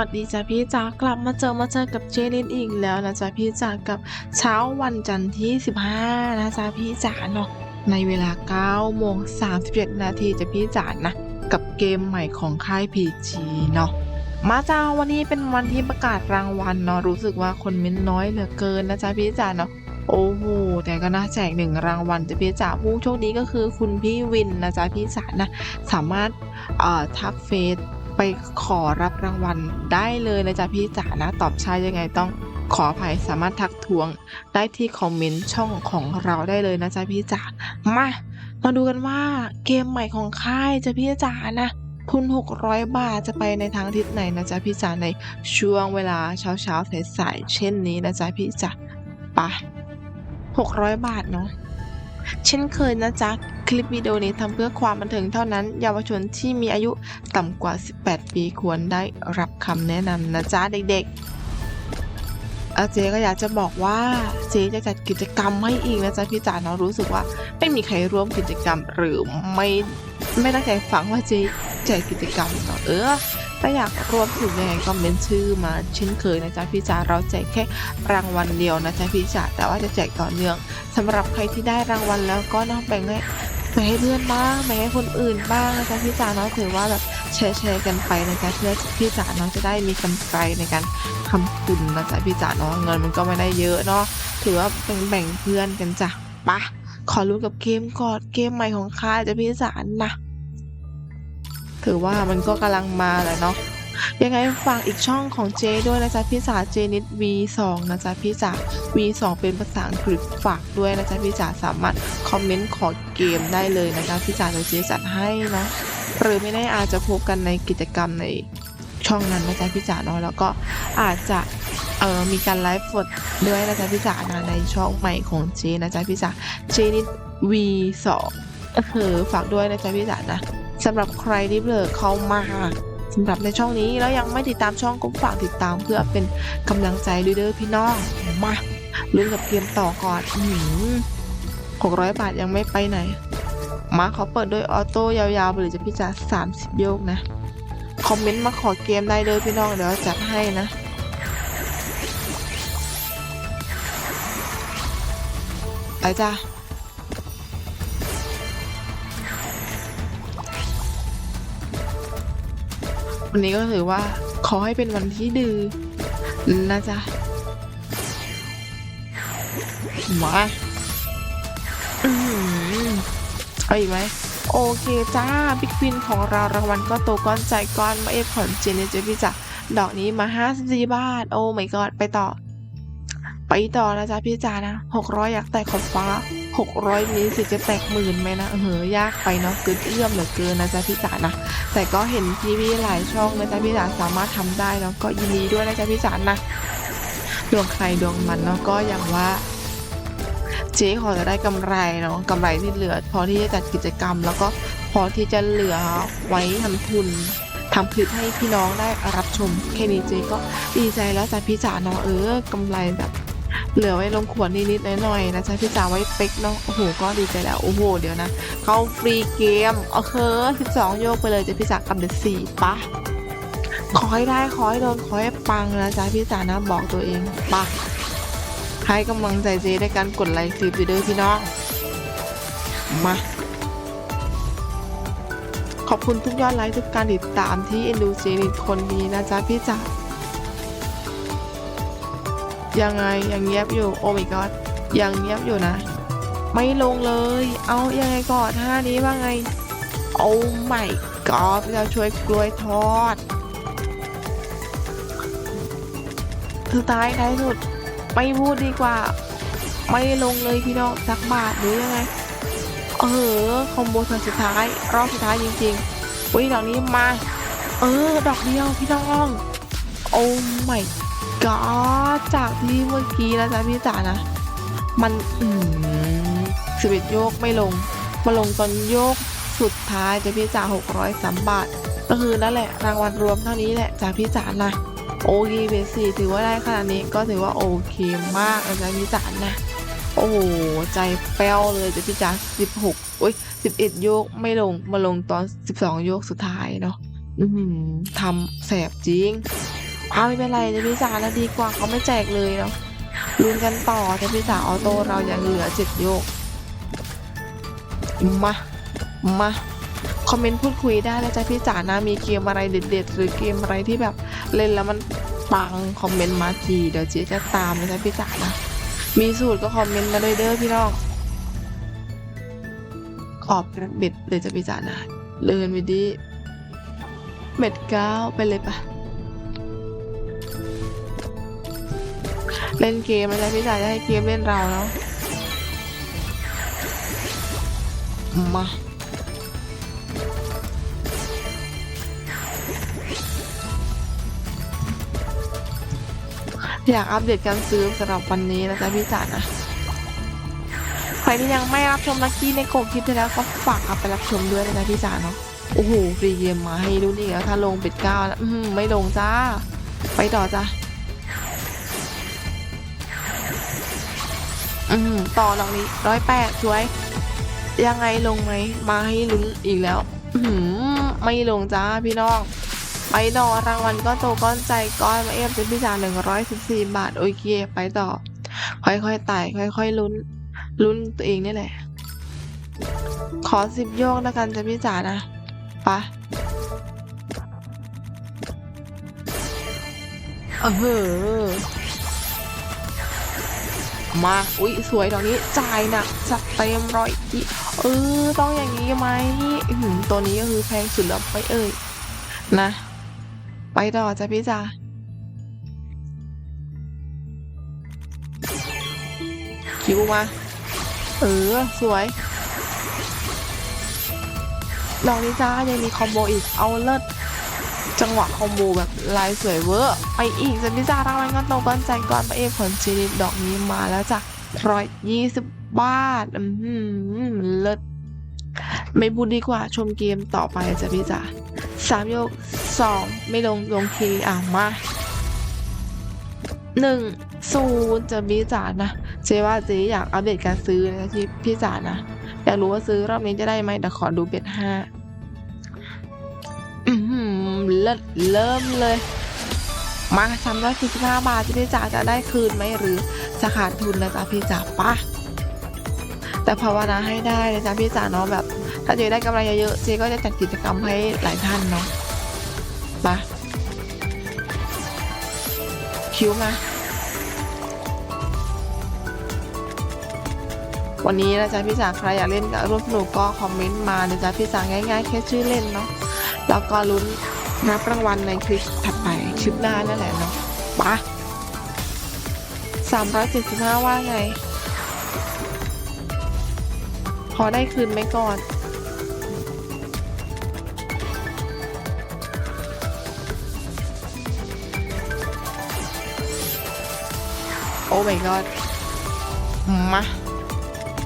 สวัสดีจ้ะพี่จ๋ากลับมาเจอมาเจอกับเจนิดอีกแล้วนะจ๊ะพี่จ๋ากับเช้าวันจันทร์ที่ 15 นะจ๊ะพี่จ๋าเนาะในเวลา9โมง37นาทีจ้ะพี่จ๋านะ กับเกมใหม่ของค่าย PG เนาะมาจ้าวันนี้เป็นวันที่ประกาศรางวัลเนาะรู้สึกว่าคนเม้นน้อยเหลือเกินนะจ๊ะพี่จ๋าเนาะโอ้โห แต่ก็น่าแจกหนึ่งรางวัลจ้ะพี่จ๋าผู้โชคดีก็คือคุณพี่วินนะจ๊ะพี่จ๋านะ สามารถทักเฟซ ไปขอรับรางวัลได้เลยนะจ๊ะพี่จ๋านะตอบใช่ยังไงต้องขออภัยสามารถทักทวงได้ที่คอมเมนต์ช่องของเราได้เลยนะจ๊ะพี่จ๋ามามาดูกันว่าเกมใหม่ของค่ายจะพี่จ๋านะทุน 600 บาทจะไปในทางทิศไหนนะจ๊ะพี่จ๋าในช่วงเวลาเช้าเช้าๆสายๆเช่นนี้นะจ๊ะพี่จ๋าไป600 บาทเนาะ เช่นเคยนะจ๊ะ คลิปวิดีโอนี้ทำเพื่อความบันเทิงเท่านั้น เยาวชนที่มีอายุต่ำกว่า 18 ปีควรได้รับคำแนะนำนะจ๊ะเด็กๆอาเจ๊ก็อยากจะบอกว่าเจ๊จะจัดกิจกรรมให้อีกนะจ๊ะพี่จ๋าเนาะรู้สึกว่าไม่มีใครร่วมกิจกรรมหรือไม่ไม่ตั้งใจฟังว่าเจแจกกิจกรรมเนาะเออ ถ้าอยากร่วมถึงยังไงก็เมนชื่อมาเช่นเคยนะจ๊ะพี่จ๋าเราแจกแค่รางวัลเดียวนะจ๊ะพี่จ๋าแต่ว่าจะแจกต่อเนื่องสำหรับใครที่ได้รางวัลแล้วก็น้องแบ่งให้แบ่งให้เพื่อนบ้างแบ่งให้คนอื่นบ้างนะจ๊ะพี่จ๋าเนาะถือว่าแบบแชร์แชร์กันไปนะจ๊ะเพื่อพี่จ๋าเนาะจะได้มีกำไรในการทำทุนนะจ๊ะพี่จ๋าเนาะเงินมันก็ไม่ได้เยอะเนาะถือว่าแบ่งแบ่งเพื่อนกันจ้ะปะขอรู้กับเกมก่อนเกมใหม่ของค่ายจะพี่จ๋านะ ถือว่ามันก็กำลังมาแหละเนาะยังไงฝากอีกช่องของเจด้วยนะจ๊ะพี่จ๋าเจนิด V2 นะจ๊ะพี่จ๋า V2 เป็นภาษาอังกฤษฝากด้วยนะจ๊ะพี่จ๋าสามารถคอมเมนต์ขอเกมได้เลยนะจ๊ะพี่จ๋าเดี๋ยวเจจัดให้นะหรือไม่ได้อาจจะพบกันในกิจกรรมในช่องนั้นนะจ๊ะพี่จ๋าเนาะแล้วก็อาจจะเออมีการไลฟ์สดด้วยนะจ๊ะพี่จ๋านะในช่องใหม่ของเจนะจ๊ะพี่จ๋าเจนิด V2 ก็คือฝากด้วยนะจ๊ะพี่จ๋านะ สำหรับใครที่เบลอเข้ามาสำหรับในช่องนี้แล้วยังไม่ติดตามช่องก็ฝากติดตามเพื่อเป็นกำลังใจด้วยเด้อพี่น้องมาลุ้นกับเกมต่อก่อนหกร้อยบาทยังไม่ไปไหน มาขอเปิดด้วยออโต้ยาวๆไปเลยจะพี่จ๋าสามสิบโยกนะ คอมเมนต์มาขอเกมได้เลยพี่น้องเดี๋ยวจัดให้นะไปจ้า วันนี้ก็ถือว่า ขอให้เป็นวันที่ดื้อนะจ๊ะ มาเอาอีกไหม โอเคจ้าบิ๊กวินของเรารางวัลก็โตก้อนใจก้อนมาเอฟขอนเจนเจพี่จ้ะดอกนี้มาห้าสิบสี่บาท โอ้ไม่กอดไปต่อ ไปต่อนะจ๊ะพี่จ๋านะหกร้อยอยากแตกขอบฟ้า หกร้อยนี้สิจะแตกหมื่นไหมนะเออยากไปเนาะเกินเอื้อมเหลือเกินนะจ๊ะพี่จ๋านะ แต่ก็เห็นทีวีหลายช่องนะจ๊ะพี่จ๋าสามารถทำได้เนาะก็ยินดีด้วยนะจ๊ะพี่จ๋านะดวงใครดวงมันเนาะก็อย่างว่าเจ๊ขอจะได้กำไรเนาะกำไรที่เหลือ พอที่จะจัดกิจกรรม แล้วก็พอที่จะเหลือไว้ทำทุนทำคลิปให้พี่น้องได้รับชมแค่นี้เจ๊ก็ดีใจแล้วจ้ะพี่จ๋าเนาะเออกำไรแบบ เหลือไว้ลงขวดนิดๆหน่อยๆนะจ๊ะพี่จ๋าไว้เป๊กเนาะโอ้โหก็ดีใจแล้ว โอ้โห เดี๋ยวนะ เข้าฟรีเกมโอเค12 โยกไปเลยจ้ะพี่จ๋ากับเดือสี่ปะขอให้ได้ขอให้โดนขอให้ปังนะจ๊ะพี่จ๋านะบอกตัวเองปะให้กำลังใจเจในการกดไลค์คลิปวิดีโอพี่น้องมาขอบคุณทุกยอดไลค์ทุกการติดตามที่เอ็นดูเจนิดคนนี้นะจ๊ะพี่จ๋า ยังไงยังเงียบอยู่โอ้ my god ยังเงียบอยู่นะ ไม่ลงเลย เอายังไงก่อนท่านี้ว่าไง โอ้ my god เราช่วยกล้วยทอดสุดท้ายท้ายสุดไม่พูดดีกว่า ไม่ลงเลยพี่น้องสักบาทหรือยังไงเออคอมโบสุดท้ายรอบสุดท้ายจริงๆอุ้ยดอกนี้มา เออ ดอกเดียวพี่น้อง โอ้ my ก็จากที่เมื่อกี้นะจ๊ะพี่จ๋านะ มันอืมสิบเอ็ดโยกไม่ลง มาลงตอนโยกสุดท้ายจะพี่จ๋าหกร้อยสามบาท ก็คือนั่นแหละรางวัลรวมเท่านี้แหละจากพี่จ๋านะโอเคเบสสี่ถือว่าได้ขนาดนี้ก็ถือว่าโอเคมากนะจ๊ะพี่จ๋านะโอ้โหใจแป้วเลยจ้ะพี่จ๋าสิบหกโอ้ยสิบเอ็ดโยกไม่ลงมาลงตอนสิบสองโยกสุดท้ายเนาะอืมทำแสบจริง อาไม่เป็นไรจะพี่จ๋านะดีกว่าเขาไม่แจกเลยเนาะลุ้นกันต่อจะพี่จ๋าออโต้เรายังเหลือเจ็ดโยก มา มา คอมเมนต์พูดคุยได้นะจ๊ะพี่จ๋านะมีเกมอะไรเด็ดๆ หรือเกมอะไรที่แบบเล่นแล้วมันปังคอมเมนต์มาทีเดี๋ยวเจ๊จะตามนะจ๊ะพี่จ๋านะมีสูตรก็คอมเมนต์มาเลยเด้อพี่น้องขอบเบ็ดเลยจ้ะพี่จ๋านะเลินวิดีเบ็ดเก้าไปเลยปะ เล่นเกมนะจ๊ะพี่จ๋าจะให้เกมเล่นเราเนาะมาอยากอัปเดตการซื้อสำหรับวันนี้นะจ๊ะพี่จ๋านะใครที่ยังไม่รับชมลักกี้ในกลุ่มคลิปที่แล้วก็ฝากเอาไปรับชมด้วยนะจ๊ะพี่จ๋าเนาะโอ้โหฟรีเกมมาให้ดูนี่แล้วถ้าลงเป็ดเก้าแล้วอืมไม่ลงจ้า ไปต่อจ้า อืมต่อหลังนี้ร้อยแปดสวย ยังไงลงไหมมาให้ลุ้นอีกแล้ว อืมไม่ลงจ้าพี่น้องไปต่อรางวัลก็โตก้อนใจก้อนมาเอฟเป็นพี่จ๋าหนึ่งร้อยสิบสี่บาทโอเคไปต่อ ค่อยๆไต่ค่อยๆลุ้นลุ้นตัวเองนี่แหละ ขอสิบโยกแล้วกันจะพี่จ๋านะไปะเออ มาอุ๊ยสวยตรงนี้จ่ายหนักจัดเต็มร้อยอีเออต้องอย่างนี้ไหมหือตัวนี้ก็คือแพงสุดแล้วไปเอ่ยนะ ไปต่อจ้ะพี่จ๋าคิวมาเออสวยดอกนี้จ้ายังมีคอมโบอีกเอาเลิศ จังหวะคอมโบแบบลายสวยเวอร์ไปอีกจะพิจารางวัลก็โตก้อนใจก่อนไปเอผลชีนิดดอกนี้มาแล้วจ้ะร้อยยี่สิบบาทอืมเลิศไม่พูดดีกว่าชมเกมต่อไปจ้ะพี่จ๋าสามโยกสองไม่ลงลงคีอะมาหนึ่งศูนย์จะพี่จ๋านะเจ๊ว่าเจ๊อยากอัปเดตการซื้อนะที่พี่จ๋านะอยากรู้ว่าซื้อรอบนี้จะได้ไหมเดี๋ยวขอดูเบ็ดห้า เริ่มเริ่มเลย มาสามร้อยสี่สิบห้าบาทที่พี่จ๋าจะได้คืนไหมหรือจะขาดทุนนะจ๊ะพี่จ๋าปะแต่ภาวนาให้ได้นะจ๊ะพี่จ๋าเนาะแบบ ถ้าเจ๊ได้กำไรเยอะๆเจ๊ก็จะจัดกิจกรรมให้หลายท่านเนาะปะคิวมาวันนี้นะจ๊ะพี่จ๋าใครอยากเล่นกับร่วมสนุกก็คอมเมนต์มานะจ๊ะพี่จ๋าง่ายๆแค่ชื่อเล่นเนาะแล้วก็ลุ้น รับรางวัลในคลิปถัดไปคลิปหน้านั่นแหละเนาะปะสามร้อยเจ็ดสิบห้าว่าไงพอได้คืนไหมก่อน โอ้ my god มา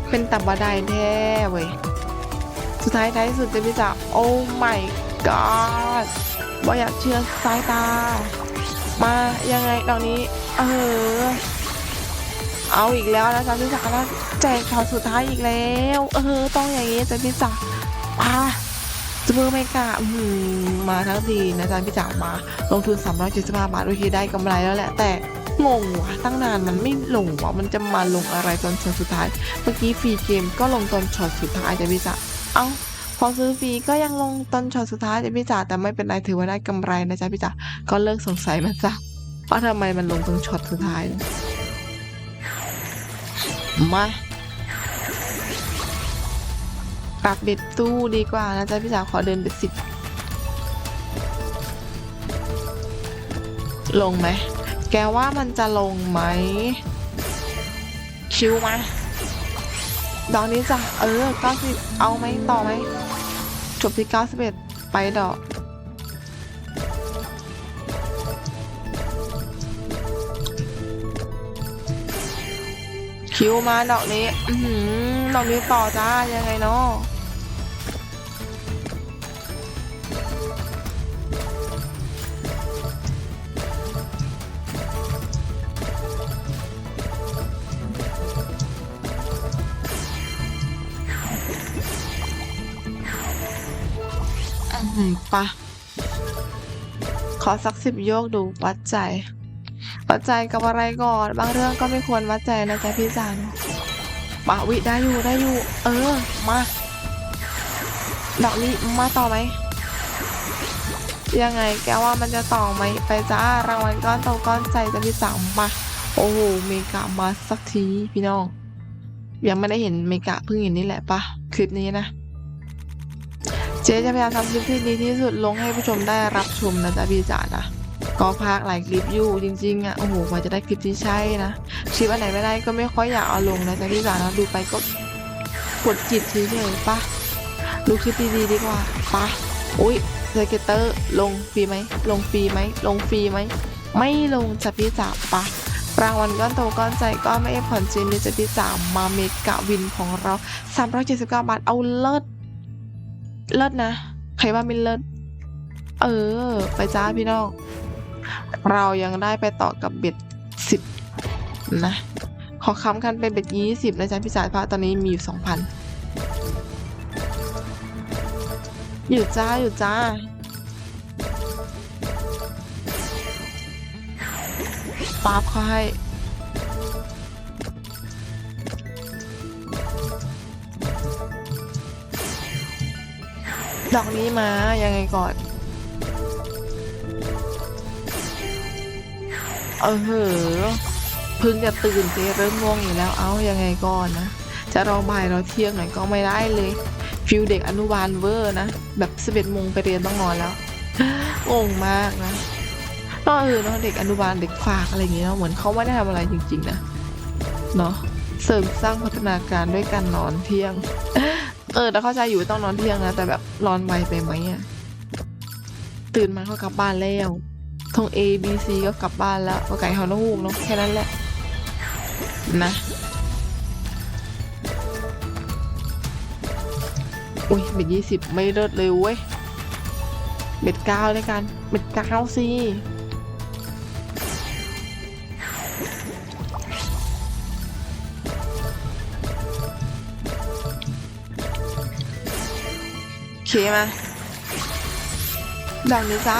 เป็นตับบาไดแท้เว้ย สุดท้ายท้ายสุดจะพี่จ๋าโอ้ my god ว่าอยากเชื่อสายตา มายังไงตอนนี้ เออ เอาอีกแล้วนะจ๊ะพี่จ๋าแล้วแจกข่าวสุดท้ายอีกแล้ว เออ ต้องอย่างนี้จ้ะพี่จ๋าอะซูเปอร์เมกาอืมมาทั้งทีนะจ๊ะพี่จ๋ามา ลงทุน 375 บาทโอเคได้กำไรแล้วแหละ แต่งงวะตั้งนานมันไม่ลงวะมันจะมาลงอะไรตอนช็อตสุดท้าย เมื่อกี้ฟรีเกมก็ลงตอนช็อตสุดท้ายจ้ะพี่จ๋าเอ้า อซื้อฟรีก็ยังลงตอนช็อตสุดท้ายจ้ะพี่จ๋าแต่ไม่เป็นไรถือว่าได้กำไรนะจ๊ะพี่จ๋าก็เลิกสงสัยมันซะว่าทำไมมันลงตรงช็อตสุดท้ายมาปรับเบ็ดตู้ดีกว่านะจ๊ะพี่จ๋าขอเดินเบ็ดสิบลงไหม แกว่ามันจะลงไหมคิวมาดอกนี้จ้ะ เออก้าสิเอาไหมต่อไหม จบที่ 91 ไปดอกคิวมาดอกนี้ อือหือดอกนี้ต่อจ้า ยังไงเนาะ ปะขอสักสิบโยกดูวัดใจ วัดใจกับอะไรก่อน บางเรื่องก็ไม่ควรวัดใจนะจ๊ะพี่จันปาวิได้อยู่ได้อยู่ เออ มาดอกนี้มาต่อไหมยังไงแกว่ามันจะต่อไหมไปจ้ารางวัลก้อนโตก้อนใจจะพี่สามมาโอ้โหเมกามาสักทีพี่น้อง ยังไม่ได้เห็นเมกะเพิ่งเห็นนี่แหละปะคลิปนี้นะ เจ๊จะพยายามทำคลิปที่ดีที่สุดลงให้ผู้ชมได้รับชมนะจ๊ะพี่จ๋านะก็พากหลายคลิปอยู่จริงๆอะโอ้โหกว่าจะได้คลิปที่ใช่นะคลิปอันไหนไม่ได้ก็ไม่ค่อยอยากเอาลงนะจ๊ะพี่จ๋านะดูไปก็กดจิตเฉยๆปะดูคลิปดีๆดีกว่าปะอุ้ยสเกตเตอร์ลงฟรีไหมลงฟรีไหมลงฟรีไหมไม่ลงจ้ะพี่จ๋าปะรางวัลก้อนโตก้อนใจก็ไม่ผ่อนจริงเลยจ้ะพี่จ๋ามาเมกะวินของเรา 379 บาทเอาเลิศ เลิศนะ ใครว่าไม่เลิศเออ ไปจ้าพี่น้อง เรายังได้ไปต่อกับเบ็ดสิบนะ ขอค้ำกันเป็นเบ็ดยี่สิบนะจ๊ะพี่สายพระตอนนี้มีอยู่สองพันอยู่จ้าอยู่จ้าป๊าบเขาให้ ดอกนี้มายังไงก่อน เออเหอเพึ่งจะตื่นเจเริ่มง่วงอีกแล้ว เอายังไงก่อนนะ จะรอบ่ายรอเที่ยงหน่อยก็ไม่ได้เลย ฟิลเด็กอนุบาลเวอร์นะ แบบสิบเอ็ดโมงไปเรียนต้องนอนแล้วงงมากนะก็เออเนาะเด็กอนุบาลเด็กฝากอะไรอย่างเงี้ยเนอะเหมือนเขาไม่ได้ทำอะไรจริง ๆ นะ เนาะเสริมสร้างพัฒนาการด้วยการนอนเที่ยง เออแต่เข้าใจอยู่ว่ต้องนอนเที่ยงนะแต่แบบนอนไวไปไหมอะตื่นมาก็กลับบ้านแล้วทง A B C ก็กลับบ้านแล้วก็ไก่หอนกฮูกเนาะแค่นั้นแหละนะอุ้ยเบ็ดยี่สิบไม่เลิศเลยเว้ยเบ็ดเก้าเลยกันเบ็ดเก้าสิ เคมาดอกนี้จ้า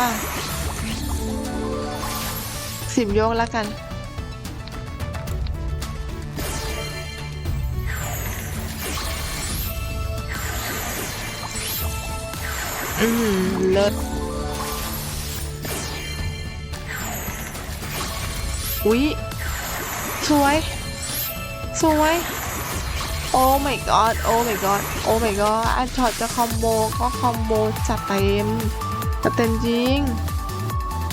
สิบโยกแล้วกัน อืมเลิศอุ๊ยสวย สวย โอ้ my god โอ้ my god โอ้ my god อันช็อตจะคอมโบก็คอมโบจัดเต็มจัดเต็มจริง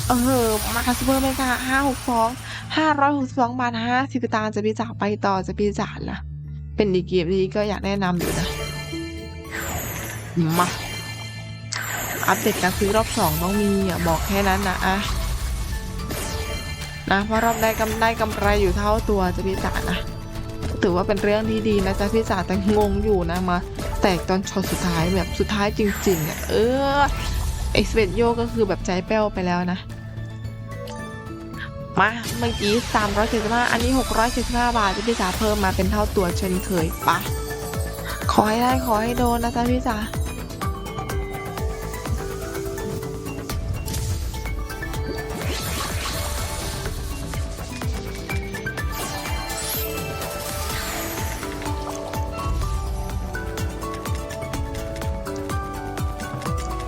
เออ มาซูเปอร์เมกาห้าหกสองห้าร้อยหกสิบสองบาทห้าสิบตางจะพี่จ่าไปต่อจะพี่จ่าละเป็นดีเกมที่ก็อยากแนะนำอยู่นะ มา อัปเดตการซื้อรอบสองต้องมีอะ บอกแค่นั้นนะอะนะเพราะรอบได้กำได้กำไรอยู่เท่าตัวจะพี่จ๋านะ ถือว่าเป็นเรื่องที่ดีนะจ๊ะพี่จ๋าแต่งงอยู่นะมา แตกตอนช็อตสุดท้ายแบบสุดท้ายจริงๆอะเออไอสเวตโยก็คือแบบใจแป้วไปแล้วนะ มาเมื่อกี้375อันนี้ 675 บาทที่พี่จ๋าเพิ่มมาเป็นเท่าตัวเช่นเคยปะขอให้ได้ขอให้โดนนะจ๊ะพี่จ๋า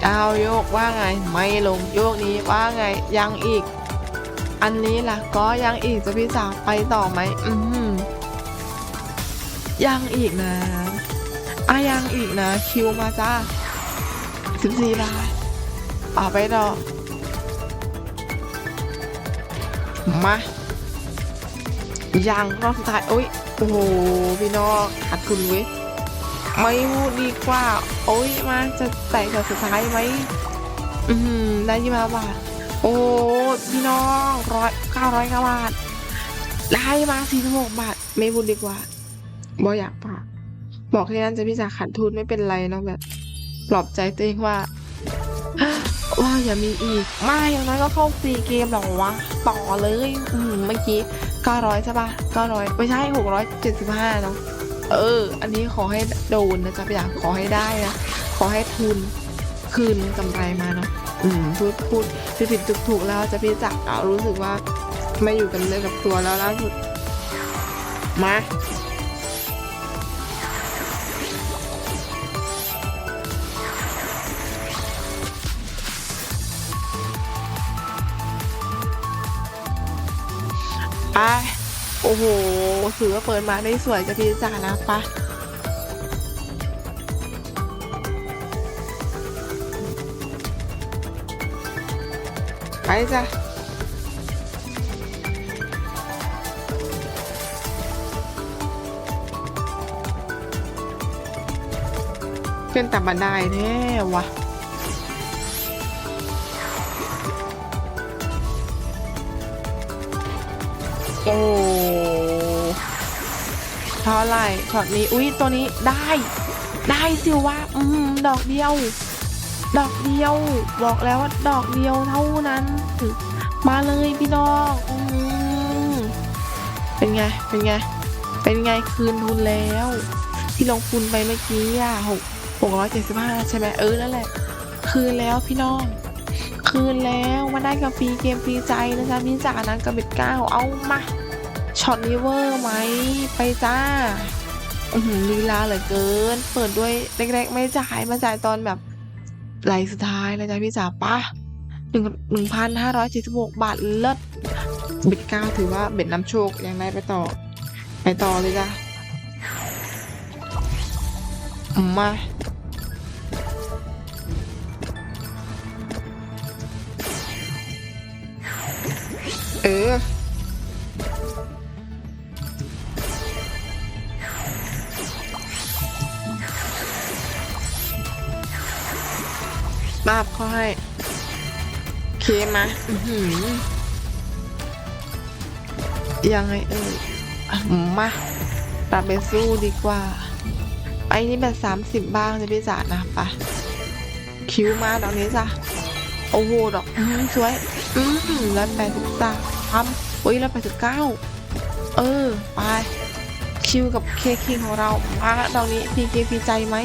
เอาโยกว่าไง ไม่ลงโยกนี้ว่าไง ยังอีก อันนี้ล่ะ ก็ยังอีกจะพี่สาวไปต่อไหมอืมยังอีกนะอะยังอีกนะ คิวมาจ้าสิบสี่บาทเอาไปต่อมายังรอบสุดท้ายโอ้ยโอ้โหพี่น้องขาดทุนเว้ย ไม่พูดดีกว่า โอ้ยมาจะแตกแต่สุดท้ายไหมอืมได้ยี่มาบาท โอ้พี่น้องร้อยเก้าร้อยเก้าบาท ได้มาสี่สิบหกบาท ไม่พูดดีกว่าบออยากปากบอกแค่นั้นจะพี่จะขาดทุนไม่เป็นไรเนาะแบบปลอบใจตัวเองว่าว่าอย่ามีอีก ไม่อย่างน้อยก็เข้าฟรีเกมหรอวะ ต่อเลย อืมเมื่อกี้เก้าร้อยใช่ปะเก้าร้อยไม่ใช่หกร้อยเจ็ดสิบห้าเนาะ เออ อันนี้ขอให้โดนนะจ๊ะพี่อยากขอให้ได้นะ ขอให้ทุนคืนกำไรมาเนาะอืมพูดพูดผิดผิดถูกถูกแล้วจะพี่จักเอารู้สึกว่าไม่อยู่กันเนื้อกับตัวแล้วล่าสุดมาไปโอ้โหถือว่าเปิดมาได้สวยจะพี่จ๋านะปะไปจ้ะเป็นตับบันไดแน่วะโอ้ เท่าไหร่ช็อตนี้อุ้ยตัวนี้ได้ ได้สิวะอืมดอกเดียว ดอกเดียว บอกแล้วว่าดอกเดียวเท่านั้นมาเลยพี่น้องอืมเป็นไงเป็นไง เป็นไงคืนทุนแล้ว ที่ลงทุนไปเมื่อกี้อะหกหกร้อยเจ็ดสิบห้าใช่ไหมเออนั่นแหละ คืนแล้วพี่น้องคืนแล้วมาได้กับฟรีเกมฟรีใจนะจ๊ะพี่จ๋านะกับเบ็ดเก้าเอามา ช็อตนี้เวอร์ไหมไปจ้าอืลีลาเหลือเกิน เปิดด้วยเล็กๆไม่จ่ายมาจ่ายตอนแบบไหลสุดท้ายเลยจ้ะพี่จ๋าปะหนึ่งหนึ่งพันห้าร้อยเจ็ดสิบหกบาทเลิศเบ็ดเก้าถือว่าเบ็ดน้ำโชคยังได้ไปต่อ ไปต่อเลยจ้ะมาเออาบเขาให้เคมาหือยังไงเอ่ยอะมาปรับไปสู้ดีกว่า ไปนี่แบบสามสิบบ้างจะพี่จ๋านะปะคิ้วมาดอกนี้จ้ะโอ้โหดอกสวย อืมร้อยแปดสิบสามโอ้ยร้อยแปดสิบเก้าเออ ไป คิวกับเคคิงของเรามาดอกนี้พีเพีใจไหม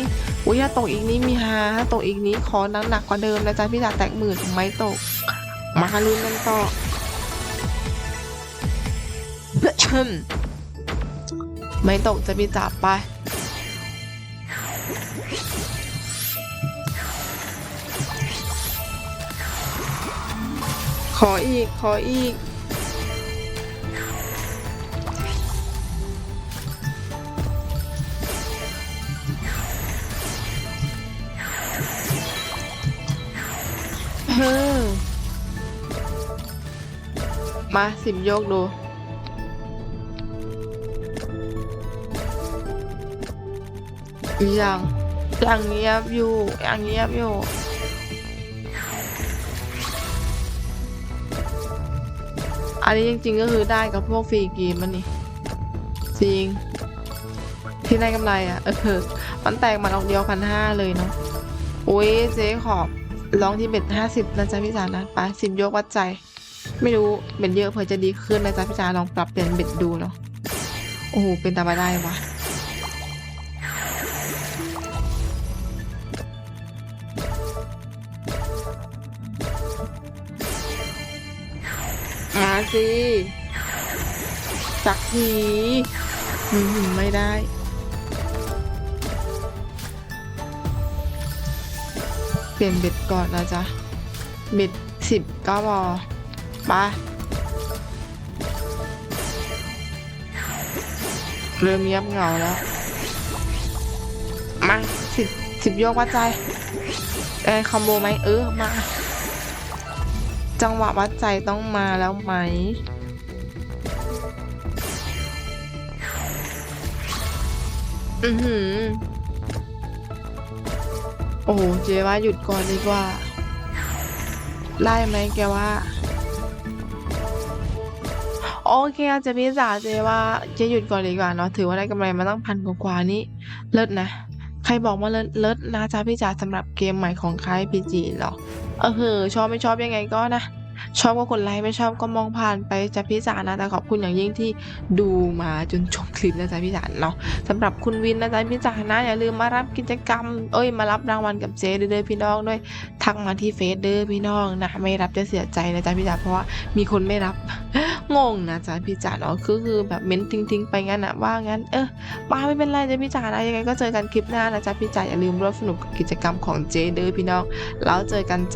อุ้ยถ้าตกอีกนี้มีฮาถ้าตกอีกนี้ขอนักหนักกว่าเดิมนะจ๊ะพี่จ๋าแตกหมื่นไม่ตก มาลุ้นกันต่อไม่ตกจะพี่จ๋าไปขออีก ขออีก มาสิบโยกดูอยังอยังเงียบอยู่อยังเงียบอยู่อันนี้จริงๆก็คือได้กับพวกฟรีเกมมันนี่จริง ที่ได้กำไรอะเออมันแตกมันออกเดียวพันห้าเลยเนาะโอ้ยเจ๊ขอบลองที่เบ็ดห้าสิบนะจ๊ะพี่จ๋านะไปสิบยกวัดใจ ไม่รู้เบ็ดเยอะเผื่อจะดีขึ้นนะจ๊ะพี่จ๋าลองปรับเปลี่ยนเบ็ดดูเนาะโอ้โหเป็นตาบาได้วะมาสิสักทีอืมไม่ได้เปลี่ยนเบ็ดก่อนนะจ๊ะ เบ็ดสิบก็พอ ไปเริ่มเงียบเหงาแล้ว มาสิบสิบโยกวัดใจเอ้คอมโบไหมเออมา จังหวะวัดใจต้องมาแล้วไหม อือหือ โอ้เจว่าหยุดก่อนดีกว่า ไล่ไหมแกว่า โอเคอาจจะพี่จ๋าเจ๊ว่าเจ๊หยุดก่อนดีกว่าเนาะถือว่าได้กำไรมาตั้งพันกว่านี้เลิศนะ ใครบอกมาเลิศเลิศนะจ๊ะพี่จ๋าสำหรับเกมใหม่ของค่ายพีจีหรอเออเหอชอบไม่ชอบยังไงก็นะ ชอบก็กดไลค์ไม่ชอบก็มองผ่านไปจ้ะพี่จ๋านะแต่ขอบคุณอย่างยิ่งที่ดูมาจนจบคลิปนะจ๊ะพี่จ๋าเนาะสำหรับคุณวินนะจ๊ะพี่จ๋านะอย่าลืมมารับกิจกรรม เอ้ยมารับรางวัลกับเจ๊เด้อพี่น้องด้วยทักมาที่เฟซเด้อพี่น้องนะไม่รับจะเสียใจนะจ๊ะพี่จ๋าเพราะว่ามีคนไม่รับงงนะจ๊ะพี่จ๋าเนาะคือคือแบบเม้นทิ้งๆไปงั้นอะว่างั้นเออป้าไม่เป็นไรจ้ะพี่จ๋านะยังไงก็เจอกันคลิปหน้านะจ๊ะพี่จ๋าอย่าลืมร่วมสนุกกับกิจกรรมของเจ๊เด้อพี่น้องแล้วเจอกันจ้า